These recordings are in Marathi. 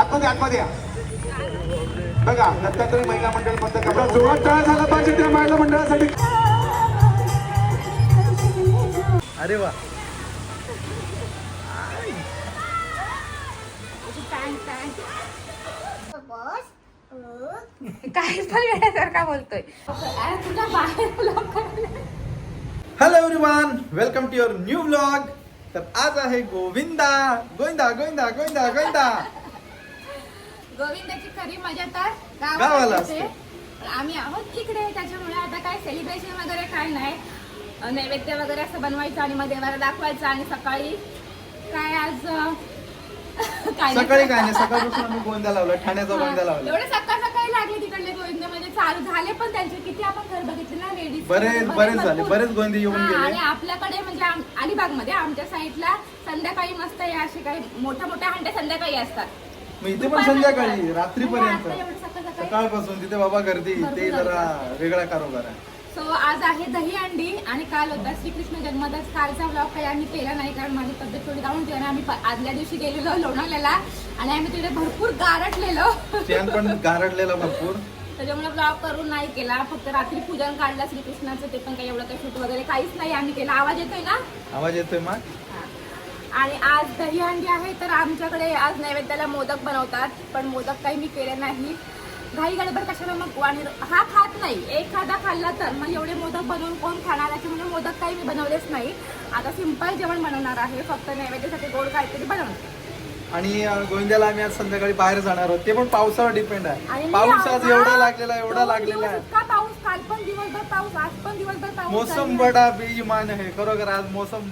आतमध्ये आतमध्ये या. बघा दत्तात्रय महिला मंडळ बंद करा जोरात टाळ्या झाला पाहिजे त्या महिला मंडळासाठी. अरे वा. काय पण बोलतोय hello everyone welcome to your new blog तर आज आहे गोविंदा. गोविंदा गोविंदा गोविंदा गोविंदा. गोविंदाची खरी मजा तर गावाला गावाला असते. असते. पण आम्ही आहोत तिकडे त्याच्यामुळे आता काय सेलिब्रेशन वगैरे काय नाही. अं, नैवेद्य वगैरे असं बनवायचं आणि मग देवाला दाखवायचं आणि सकाळी काय आज अं, काय सकाळी काय नाही सकाळपासून आम्ही गोविंदा लावला ठाण्याचा गोविंदा लावला. एवढे सकाळ सकाळी लागले तिकडले गोविंद म्हणजे चालू झाले पण त्यांचे किती आपण घर बघितले ना लेडीज बरेच बरेच झाले बरेच गोविंदे येऊन आणि गेले. आपल्याकडे म्हणजे आम- अलिबागमध्ये आमच्या साईडला संध्याकाळी मस्त हे असे काही मोठ्या मोठ्या हंड्या संध्याकाळी असतात. मग इथे पण संध्याकाळी रात्रीपर्यंत. सकाळपासून तिथे बाबा गर्दी ते जरा वेगळा कारोबार आहे. सो आज आहे दही अंडी आणि काल होता श्रीकृष्ण जन्मदिवस कालचा ब्लॉग काही आम्ही केला नाही कारण माझी तब्येत थोडी डाऊन होती आणि आम्ही आदल्या दिवशी गेलेलो लोणावल्याला आणि आम्ही तिथे भरपूर गारटलेलो. पण गारडलेला भरपूर. त्याच्यामुळे ब्लॉग करून नाही केला. फक्त रात्री पूजन काढलं श्रीकृष्णाचं ते पण काही एवढं काही शूट वगैरे काहीच नाही आम्ही केलं. आवाज येतोय ना? आवाज येतोय मग. आणि आज दही अंडी आहे तर आमच्याकडे आज नैवेद्याला मोदक बनवतात पण मोदक काही मी केले नाही. घाई गडबड कशाला मग? आणि हा खात नाही. एखादा खाल्ला तर मग एवढे मोदक बनवून कोण खाणार? त्याच्यामुळे मोदक काही मी बनवलेच नाही. आता सिंपल जेवण बनवणार आहे फक्त नैवेद्यासाठी गोड काहीतरी बनवणार. आणि गोविंद्याला आम्ही आज संध्याकाळी बाहेर जाणार आहोत. ते पण पावसावर डिपेंड आहे. पाऊस आज एवढा लागलेला एवढा लागलेला आहे. पाऊस काल पण दिवसभर पाऊस आज पण दिवसभर पाऊस मौसम. बडा बेईमान आहे खरोखर आज मौसम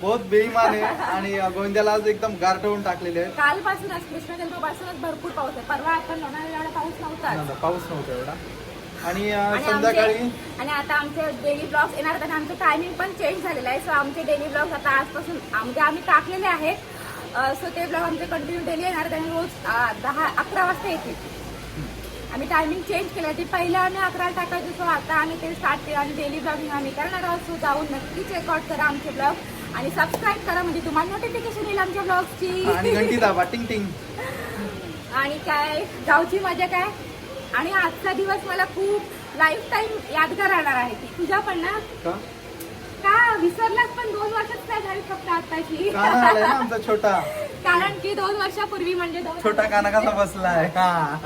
बहुत बेईमान आहे आणि गोविंद्याला आज एकदम गारठवून टाकलेले आहे. कालपासूनच कृष्ण जन्मापासूनच भरपूर पाऊस आहे. परवा आपण लोणावळ्याला एवढा पाऊस नव्हता पाऊस नव्हता एवढा. आणि संध्याकाळी आमचे- आणि आता आमचे डेली ब्लॉग्स येणार तर आमचं टायमिंग पण चेंज झालेलं आहे. सो आमचे डेली ब्लॉग्स आता आजपासून म्हणजे आम्ही टाकलेले आहेत. सो ते ब्लॉग आमचे कंटिन्यू डेली येणार आणि रोज अं, दहा अकरा वाजता येतील. आम्ही टायमिंग चेंज केलं ते पहिलं आम्ही अकरा टाकायचो सो आता आम्ही ते स्टार्ट केलं आणि डेली ब्लॉगिंग आम्ही करणार आहोत. सो जाऊन नक्की चेकआउट करा आमचे ब्लॉग आणि सबस्क्राईब करा म्हणजे तुम्हाला नोटिफिकेशन येईल आमच्या आणि घंटी ब्लॉगची दाबा टिंग टिंग. आणि काय गावची मजा काय? आणि आजचा दिवस मला खूप लाईफ टाईम यादगार राहणार आहे. ती तुझ्या पण ना? का? का? विसरलाच पण दोन वर्षात काय झाली फक्त आताची काना आलाय ना आमचा छोटा? कारण की दोन वर्षापूर्वी म्हणजे दोन छोटा काना कसा बसलाय हा.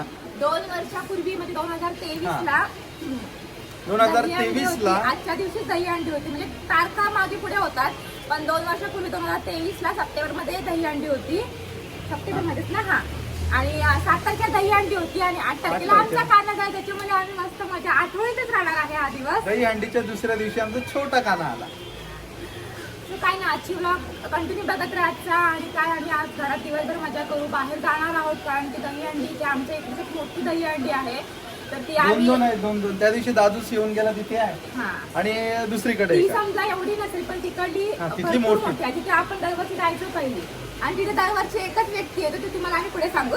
दोन वर्षापूर्वी म्हणजे दोन हजार तेवीस. ला. दोन हजार दही अंडी तेवीस होती. ला आजच्या दिवशी दही अंडी होती. म्हणजे तारखा मागे पुढे होतात. पण दोन वर्षापूर्वी दोन हजार तेवीस ला सप्टेंबरमध्ये दही अंडी होती. सप्टेंबर मध्येच ना? हा. आणि सात तारखेला दही अंडी होती आणि आठ तारखेला. आमचा काना जाय त्याच्यामुळे आम्ही मस्त मजा आठवणीतच राहणार आहे हा दिवस. दही अंडीच्या दुसऱ्या दिवशी आमचा छोटा काना आला. काय ना आजची ब्लॉग कंटिन्यू बघत राहायचा आणि काय आम्ही आज घरात दिवसभर मजा करू. बाहेर जाणार आहोत कारण की दही अंडी ती आमच्या इकडे खूप मोठी दही अंडी आहे. तर ती दोन आम्ही दोन आहेत दोन दोन. त्या दिवशी दादूस येऊन गेला तिथे आहे. हा. आणि दुसरीकडे ती एक आहे. समजा एवढी नसेल पण तिकडली हा, तिथली भरपूर मोठी. मोठी आहे. तिथे आपण दरवर्षी जायचो पहिली. आणि तिथे दरवर्षी एकच व्यक्ती आहे तर ते तुम्हाला आम्ही पुढे सांगू.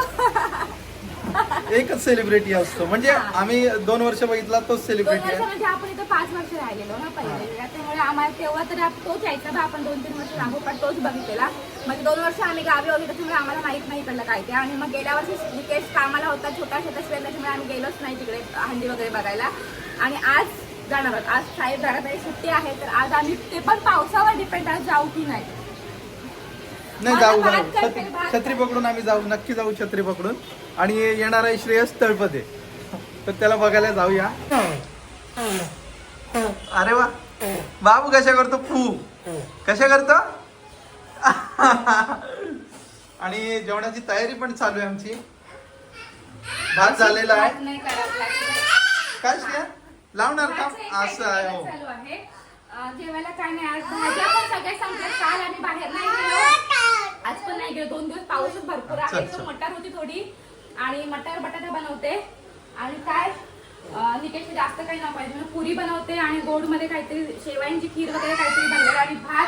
एकच सेलिब्रिटी असतो. म्हणजे. आम्ही दोन वर्ष बघितला तोच दोन सेलिब्रिटी वर्ष आहे. म्हणजे आपण इथं पाच वर्ष राहिलेलो ना पहिले. त्यामुळे आम्हाला तेव्हा तरी आप- तोच यायचा बा आपण दोन तीन वर्ष लागोपाठ तोच बघितलेला. म्हणजे दोन वर्ष आम्ही गावी होतो त्याच्यामुळे आम्हाला माहीत नाही पडलं काय ते आणि मग गेल्या वर्षी निकेश कामाला होता छोटा छोटा शेत त्याच्यामुळे आम्ही गेलोच नाही तिकडे हंडी वगैरे बघायला. आणि आज जाणार आहोत. आज साहेब घरात सुट्टी आहे तर आज आम्ही ते पण पावसावर डिपेंड आज जाऊ की नाही. नाही जाऊ जाऊ. छत्री छत्री पकडून आम्ही जाऊ नक्की जाऊ छत्री पकडून. आणि येणार आहे श्रेयस तळपदे. तर त्याला बघायला जाऊया. अरे वा. बाबू कशा करतो? फू कशा करतो? आणि जेवणाची तयारी पण चालू आहे आमची. भात झालेला आहे. नाही करावं. काय श्रेया? लावणार का? भात असं आहे हो. चालू आहे. अं, जेवायला काय नाही. आज भाज्या पण सगळ्या संपल्या. काल आम्ही बाहेर नाही गेलो. आज पण नाही गेलो दोन दिवस पाऊसच भरपूर आहे. तर मटार होती थोडी आणि मटार बटाटा बनवते. आणि काय निकेश जास्त काही नको आहे म्हणून पुरी बनवते आणि गोडमध्ये काहीतरी शेवायांची खीर वगैरे काहीतरी बनवलं आणि भात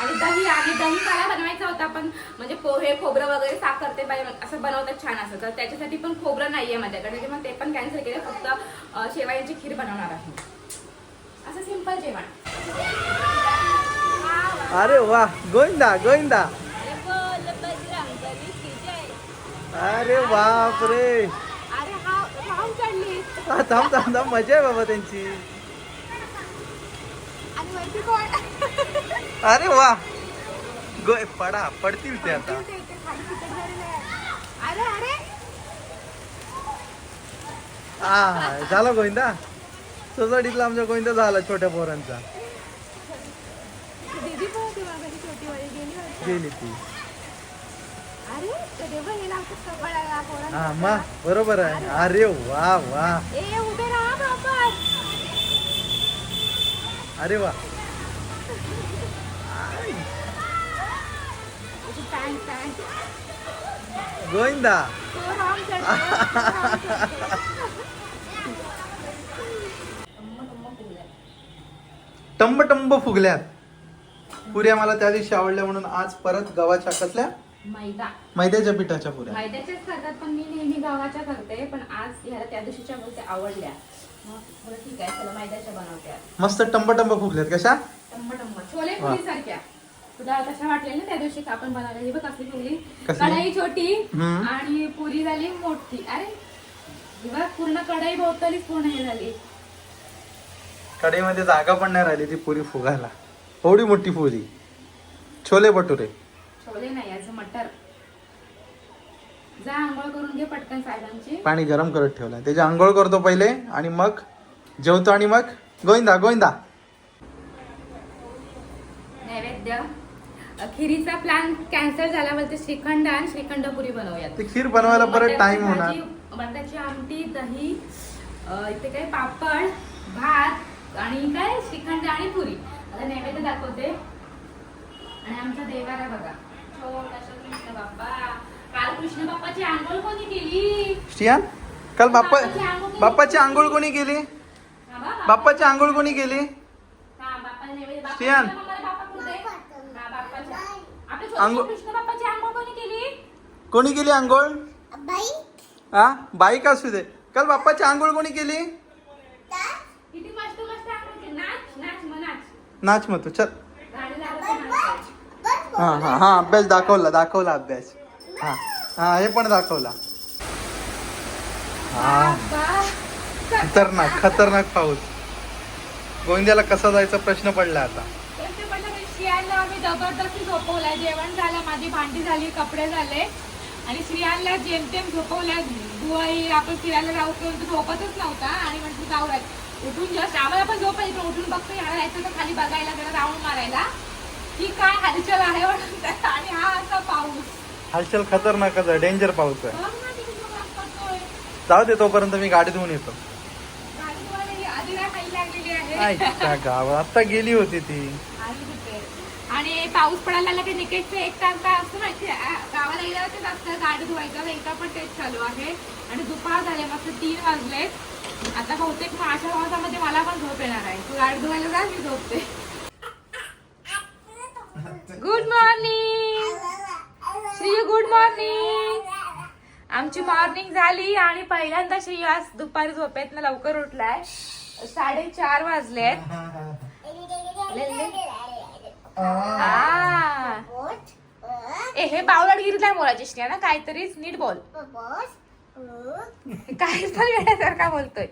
आणि दही. आणि दही मला बनवायचा होता पण म्हणजे पोहे खोबरं वगैरे साखर ते बाई असं बनवतात छान असं. तर त्याच्यासाठी पण खोबरं नाहीये माझ्याकडे. मग ते पण कॅन्सल केले फक्त शेवायांची खीर बनवणार आहे. असं सिंपल जेवण. अरे वा गोविंदा गोविंदा. अरे बाप रे हा थांब थांब थांब. मजा आहे बाबा त्यांची. अरे वा. गोय पडा पडतील ते आता. हा झाला गोविंदा? सोसायटीतला आमच्या गोविंदा झाला छोट्या पोरांचा. गेली ती. हे. हा मग? बरोबर आहे. अरे वा. वा अरे वा. गोविंदा. टंब टंब फुगल्यात. पुऱ्या मला त्या दिवशी आवडल्या म्हणून आज परत गव्हाच्या कसल्या मैदा. मैद्याच्या पिठाच्या पुऱ्या. मैद्याच्याच करतात पण मी नेहमी गव्हाच्या करते पण आज ह्याला त्या दिवशीच्या बोलते आवडल्या. मग बरं ठीक आहे चला मैद्याच्या बनवते आज. मस्त टंब टंब फुगल्यात कशा? टम्म छोले वा. पुरी सारख्या तुला तशा वाटल्या ना त्या दिवशी आपण बनवल्या ही बघ कसली फुगली. कसली? कढई छोटी हम्म. आणि पुरी झाली मोठी. अरे ही बघ पूर्ण कढई भोवतालीच पूर्ण हे झाली. कढईमध्ये जागा पण नाही राहिली ती पुरी फुगायला. एवढी मोठी पुरी. छोले भटुरे. छोले नाही याचं मटर. जा आंघोळ करून घे पटकन साहेबांची. पाणी गरम करत ठेवलं. त्याची आंघोळ करतो पहिले आणि मग जेवतो आणि मग गोविंदा गोविंदा. नैवेद्य. खिरीचा प्लॅन कॅन्सल झाला बोलते श्रीखंड आणि श्रीखंड पुरी बनवूयात. ते खीर बनवायला परत टाइम होणार. बटाट्याची आमटी दही अं, इथे काय पापड भात आणि काय? श्रीखंड आणि पुरी. आता नैवेद्य दाखवते. आणि आमचा देवारा बघा. बाप्पा काल कृष्ण बाप्पाची आंघोळ कोणी केली? श्रियान काल? बाप्पा बाप्पाची आंघोळ कोणी केली? हा बाप्पाची आंघोळ कोणी केली हा, श्रियान. हा, कोणी केली? कोणी केली आंघोळ? हा बाईक असू दे. काल बाप्पाची आंघोळ कोणी केली? किती मस्त मस्त आंघोळ केली. नाच नाच मग तू चल. हा हा हा अभ्यास दाखवला दाखवला अभ्यास. हा हा हे पण दाखवला. खतरनाक खतरनाक पाऊस. गोंदियाला कसा जायचा प्रश्न पडला आता? श्रियांना आम्ही जबरदस्ती झोपवलाय. जेवण झालं माझी भांडी झाली कपडे झाले. आणि श्रियांना जेमतेम झोपवल्या बुवाई आपण फिरायला जाऊ किंवा झोपतच नव्हता. आणि म्हटलं जाऊ उठून जस्ट आम्हाला पण झोप येईल उठून बघतो याला जायचं तर खाली बघायला जरा राऊंड मारायला. की काय हालचाल आहे आणि हा असा पाऊस. हालचाल खतरनाकच आहे डेंजर पाऊस आहे. बघ ना पडतोय. जाऊ दे तोपर्यंत मी गाडी धुवून येतो. ही आधीला लागलेली आहे. गावात आता गेली होती ती. आणि कुठे? आणि पाऊस पडायला लागला की एक तास काय असतं माहिती आहे? आ, गावाला गेल्यावर तेच असतं गाडी धुवायचं. इथं पण तेच चालू आहे. आणि दुपार झाले मस्त तीन वाजले. आता बहुतेक मग अशा पावसामध्ये मला पण झोप येणार आहे. तू गाडी धुवायला जा मी झोपते. Good morning Shri good morning आमची मॉर्निंग झाली आणि पहिल्यांदा श्री आज दुपारी झोपेतनं लवकर उठलाय. साडेचार वाजलेत आ. ए हे बावळटगिरीत आहे मोराची श्री ना? काहीतरीच नीट बोल. काय पण वेड्यासारखा बोलतोय.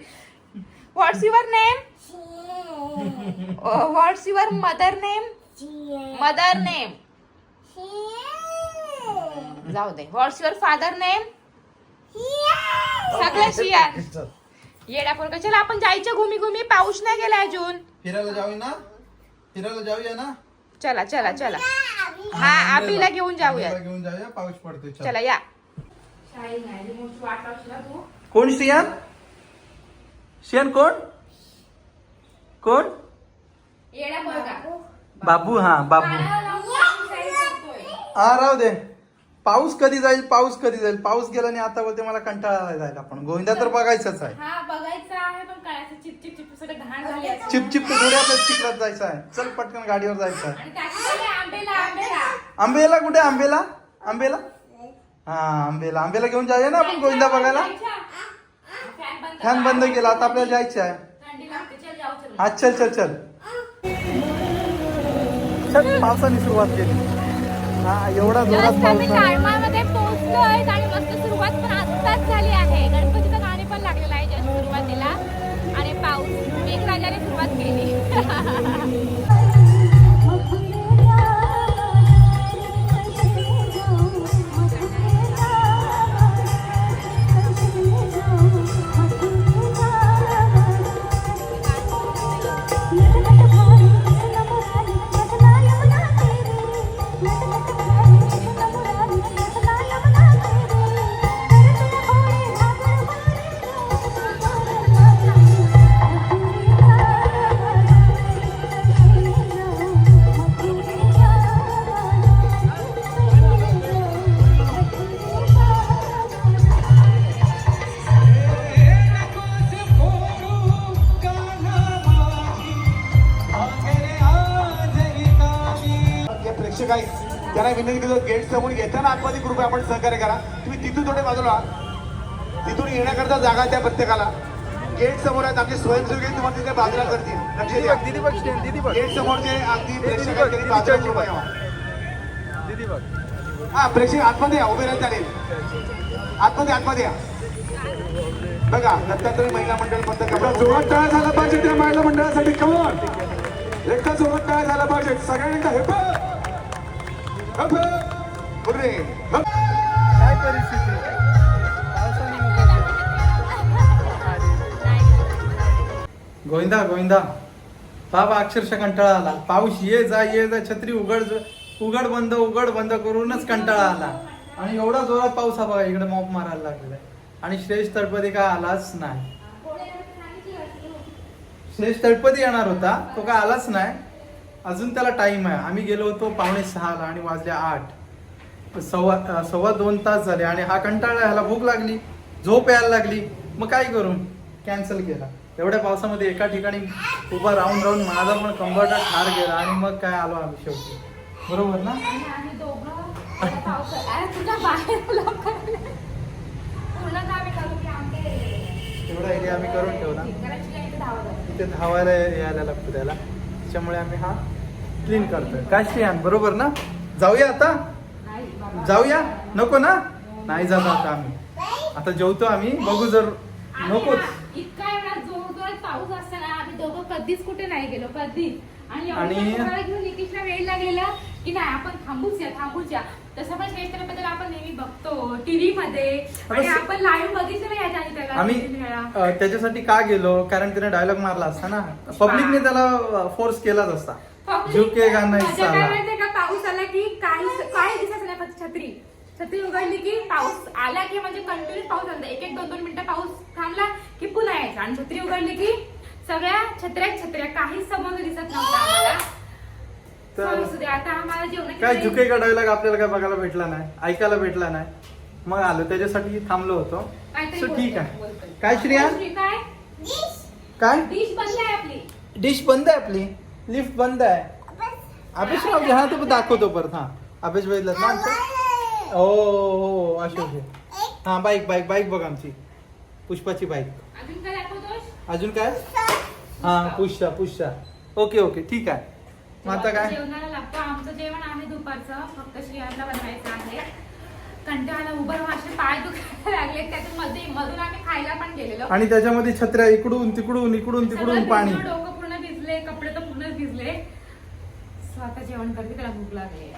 What's your name what's your mother name mother name जाऊ दे. व्हॉट्स युअर फादर नेम सगळं शिया. येड्या पोरगा. चला आपण जायचं घुमी घुमी पाऊस नाही गेला अजून. फिरायला जाऊ ना? फिरायला जाऊया ना? चला चला चला. हा आबीला घेऊन जाऊया. घेऊन जाऊया. पाऊस पडतोय. चल. या. कोण श्रियान श्रियान कोण? कोण? येड्या पोरगा. बाबू हा बाबू. हा राहू दे. पाऊस कधी जाईल पाऊस कधी जाईल. पाऊस गेला आणि आता बोलते मला कंटाळा जायला पण. गोविंदा तर बघायचंच आहे. हा बघायचं आहे पण काय असं चिप चिप चिप सगळं घाण झाली असं. चिप चिप थोडी आपल्याला चिखलात जायचं आहे. चल पटकन गाडीवर जायचं आहे. आंबेला कुठे? आंबेला? आंबेला? हा आंबेला. आंबेला घेऊन जाऊया ना आपण गोविंदा बघायला? फॅन बंद केला. आता आपल्याला जायचं आहे. हा चल चल चल. चल पावसाने सुरुवात केली. हा एवढा जोरात आम्ही पाऊस आहे. टायमामध्ये पोहोचलोय आणि मस्त सुरुवात झाली आहे. गणपतीचं गाणे पण लागलेलं आहे जस्ट सुरुवातीला. आणि पाऊस मेघराजाने सुरुवात केली. प्रेक्षक आहेत त्यांना विनंती करतो गेट समोर येताना आतमध्ये कृपया आपण सहकार्य करा. तुम्ही तिथून थोडे बाजूला तिथून येण्याकरता जागा द्या प्रत्येकाला. गेट समोर आहेत आमचे स्वयंसेवक तुम्हाला तिथे बाजूला करतील. लक्ष द्या. गेट समोरचे अगदी प्रेक्षक बाजूला कृपया हा प्रेक्षक आतमध्ये या उभे राहत चालेल. आतमध्ये आतमध्ये या. बघा दत्तात्रय महिला मंडळ करा जोरात टाळा झाला पाहिजे त्या महिला मंडळासाठी. कमोन एकदा जोरात टाळा झाला पाहिजे. सगळ्यांनी हेप. काय परिस्थिती गोविंदा गोविंदा. बाबा अक्षरशः कंटाळा आला. पाऊस ये जा ये जा छत्री उघड उघड बंद उघड बंद करूनच कंटाळा आला. आणि एवढा जोरात पाऊस हा बघा इकडे मॉप मारायला लागलेला आणि श्रेष्ठ तळपती काय आलाच नाही. श्रेष्ठ तळपती येणार होता तो काय आलाच नाही. अजून त्याला टाइम आहे. आम्ही गेलो होतो पावणे सहाला आणि वाजले आठ. सव्वा सव्वा दोन तास झाले आणि हा कंटाळा ह्याला भूक लागली झोप यायला लागली. मग काय करू कॅन्सल केला. एवढ्या पावसामध्ये एका ठिकाणी उभा राहून राहून माझा पण कंबरटा ठार गेला आणि मग काय आलो आम्ही शेवटी. बरोबर ना? एवढा एरिया आम्ही करून ठेवला. इथे धावायला यायला लागतो त्याला. त्याच्यामुळे आम्ही हा क्लीन करतोय. काय श्रेयान? बरोबर ना? जाऊया आता. जाऊया? नको ना? नाही जात आता आम्ही. आता जेवतो आम्ही. बघू जर आम्ही नकोच. ना इतका दोघं कधीच कुठे नाही गेलो कधीच आणि घेऊन नितीशला वेळ लागलेला की नाही आपण थांबूच या थांबूच या तसं पण श्रेष्ठबद्दल आपण नेहमी बघतो टीव्ही मध्ये आणि आपण लाईव्ह बघितलं नाही याच्या आधी त्याला आम्ही त्याच्यासाठी का गेलो? कारण त्याने डायलॉग मारला असता ना. पब्लिकने त्याला फोर्स केलाच असता. झुकेगा नाही काय साला? माहितीये का पाऊस आला की काही काही दिसत नाही फक्त छत्री. छत्री उघडली की पाऊस आला की म्हणजे कंटिन्यू पाऊस आला. एक एक दोन दोन मिनिटं पाऊस थांबला की पुन्हा यायचा. आणि छत्री उघडली की सगळ्या छत्र्या छत्र्या. काहीच समोर दिसत नव्हतं आम्हाला. तर तर असू दे, आता आम्हाला जेवणाची काय झुकेगा डायलॉग आपल्याला काय बघायला भेटला नाही? ऐकायला भेटला नाही? मग आलो त्याच्यासाठी थांबलो होतो. काहीतरी सो ठीक बोलतोय, आहे. बोलतोय. काय श्रेयान श्री, काय? काय? डिश बंद आहे आपली. डिश बंद आहे आपली? लिफ्ट बंद आहे. अभेश राव हा तो दाखवतो परत हा. अभेश बघितलं ना आमचं ओ हो अशोक आहे. हा बाईक बाईक बाईक बघ आमची. पुष्पाची बाईक. अजून काय दाखवतोस? अजून काय? हा पुष्पा पुष्पा. ओके ओके ठीक आहे. मग आता काय? जेवणाला लागतो. आमचं जेवण आहे दुपारचं. फक्त श्रियांना बनवायचं आहे. कंटाळा उभं राहून असे पाय दुखायला लागले. त्यातून मध्ये मधून आम्ही खायला पण गेलेलो. आणि त्याच्यामध्ये छत्र्या इकडून तिकडून इकडून तिकडून सगळं पाणी. डोकं पूर्ण भिजले कपडे तर पूर्ण भिजले सो आता जेवण करते त्याला भूक लागली